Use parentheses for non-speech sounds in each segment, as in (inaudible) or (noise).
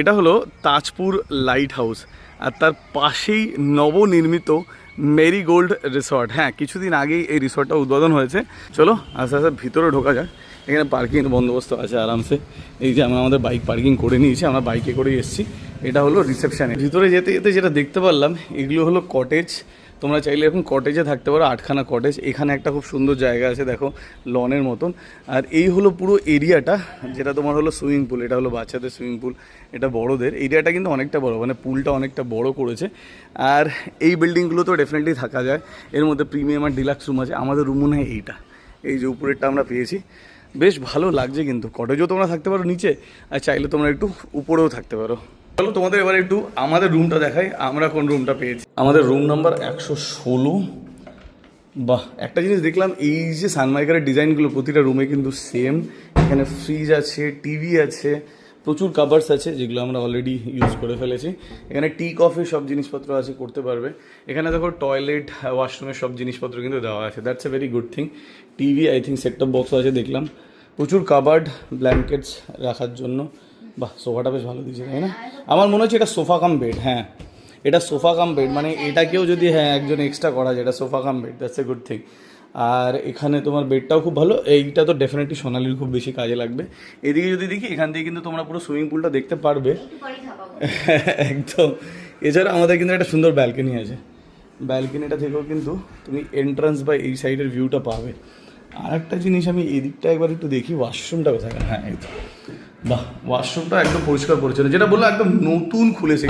এটা হলো Tajpur light house আর তার পাশেই নবনির্মিত মেরি গোল্ড রিসর্ট হ্যাঁ কিছুদিন আগেই এই রিসর্টটা উদ্বোধন হয়েছে। চলো, আস্তে আস্তে ভিতরে ঢোকা যাক। এখানে পার্কিং বন্দোবস্ত আছে আরামসে। এই যে আমরা আমাদের বাইক পার্কিং করে নিয়েছি, আমরা বাইকে করেই এসেছি। এটা হলো রিসেপশানে ভিতরে যেতে যেতে যেটা দেখতে পারলাম, এগুলো হলো কটেজ তোমরা চাইলে এখন কটেজে থাকতে পারো, আটখানা কটেজ এখানে একটা খুব সুন্দর জায়গা আছে, দেখো, লনের মতন। আর এই হলো পুরো এরিয়াটা যেটা তোমার হলো সুইমিং পুল এটা হলো বাচ্চাদের সুইমিং পুল এটা বড়দের। এরিয়াটা কিন্তু অনেকটা বড় মানে পুলটা অনেকটা বড় করেছে। আর এই বিল্ডিংগুলো তো ডেফিনেটলি থাকা যায়। এর মধ্যে প্রিমিয়াম আর ডিলাক্স রুম আছে। আমাদের রুম মনে হয় এইটা। এই যে উপরেরটা আমরা পেয়েছি। বেশ ভালো লাগছে কিন্তু। কটেজও তোমরা থাকতে পারো নিচে, আর চাইলে তোমরা একটু উপরেও থাকতে পারো। চলো তোমাদের এবার একটু আমাদের রুমটা দেখাই, আমরা কোন রুমটা পেয়েছি। আমাদের রুম নাম্বার একশো ষোলো। বাহ, একটা জিনিস দেখলাম, এই যে সানমাইকারের ডিজাইনগুলো প্রতিটা রুমে কিন্তু সেম এখানে ফ্রিজ আছে টিভি আছে, প্রচুর কাভার্স আছে, যেগুলো আমরা অলরেডি ইউজ করে ফেলেছি। এখানে টি কফি সব জিনিসপত্র আছে, করতে পারবে। এখানে দেখো টয়লেট ওয়াশরুমের সব জিনিসপত্র কিন্তু দেওয়া আছে। That's a very good thing TV I think set top box আছে, দেখলাম। প্রচুর কাবার্ড ব্ল্যাঙ্কেটস রাখার জন্য। বাহ সোফাটা বেশ ভালো দিয়েছে তাই না? আমার মনে হচ্ছে এটা সোফা কাম বেড হ্যাঁ। এটা সোফা কাম বেড মানে এটাকেও যদি হ্যাঁ একজন এক্সট্রা করা যায় এটা sofa cum bed that's a good thing আর এখানে তোমার বেডটাও খুব ভালো এইটা তো ডেফিনেটলি সোনালির খুব বেশি কাজে লাগবে। এদিকে যদি দেখি এখান থেকে কিন্তু তোমরা পুরো সুইমিং পুলটা দেখতে পারবে। (laughs) একদম। এছাড়া আমাদের কিন্তু একটা সুন্দর ব্যালকনি আছে। ব্যালকনিটা থেকেও কিন্তু তুমি এন্ট্রান্স বা এই সাইডের ভিউটা পাবে। আর একটা জিনিস আমি এদিকটা একবার একটু দেখি ওয়াশরুমটা কোথায়? হ্যাঁ এই তো। বাহ ওয়াশরুমটা একদম পরিষ্কার পরিচ্ছন্ন, যেটা বলল একদম নতুন খুলেছে।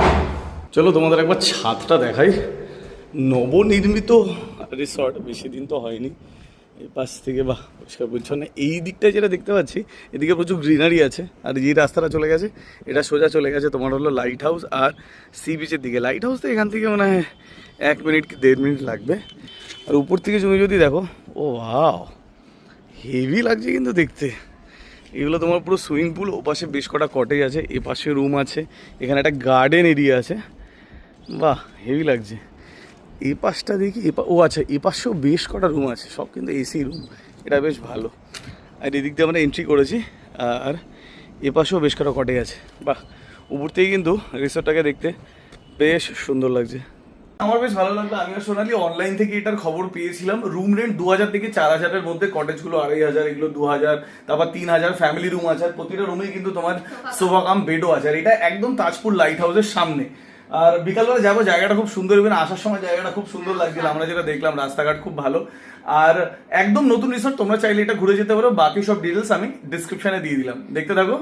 চলো তোমাদের একবার ছাদটা দেখাই। নবনির্মিত রিসর্ট বেশি দিন তো হয়নি। পাশ থেকে বাহ, পরিষ্কার পরিচ্ছন্ন। এই দিকটায় যেটা দেখতে পাচ্ছি, এদিকে প্রচুর গ্রিনারি আছে, আর যে রাস্তাটা চলে গেছে, এটা সোজা চলে গেছে, তোমার হলো লাইট হাউস আর সি বিচের দিকে। লাইট হাউস তো এখান থেকে মনে হয় এক মিনিট কি দেড় মিনিট লাগবে। আর উপর থেকে তুমি যদি দেখো, ও হেভি লাগছে কিন্তু দেখতে। এগুলো তোমার পুরো সুইমিং পুল ওপাশে বেশ কটা কটেজ আছে এ পাশে রুম আছে, এখানে একটা গার্ডেন এরিয়া আছে। বাহ হেভি লাগছে। এই পাশটা দেখি এ ও আচ্ছা এ পাশেও বেশ কটা রুম আছে, সব কিন্তু এসি রুম এটা বেশ ভালো। আর এদিক দিয়ে আমরা এন্ট্রি করেছি আর এ পাশেও বেশ কটা কটেজ আছে। বাহ, উপর থেকে কিন্তু রিসোর্টটাকে দেখতে বেশ সুন্দর লাগছে। আমার বেশ ভালো লাগল। আমিও সোনালি অনলাইন থেকে এটার খবর পেয়েছিলাম। রুম রেন্ট দু হাজার থেকে চার হাজারের মধ্যে কটেজগুলো আড়াই হাজার এগুলো দু হাজার তারপর তিন হাজার ফ্যামিলি রুম আছে। আর প্রতিটা রুমেই কিন্তু তোমার সোফা কাম বেডও আছে। আর এটা একদম তাজপুর লাইট হাউসের সামনে। আর বিকালবেলা যাব জায়গাটা খুব সুন্দর। এবং আসার সময় জায়গাটা খুব সুন্দর লাগছিল। আমরা যেটা দেখলাম রাস্তাঘাট খুব ভালো। আর একদম নতুন রিসোর্ট তোমরা চাইলে এটা ঘুরে যেতে পারো। বাকি সব ডিটেলস আমি ডিসক্রিপশনে দিয়ে দিলাম। দেখতে থাকো।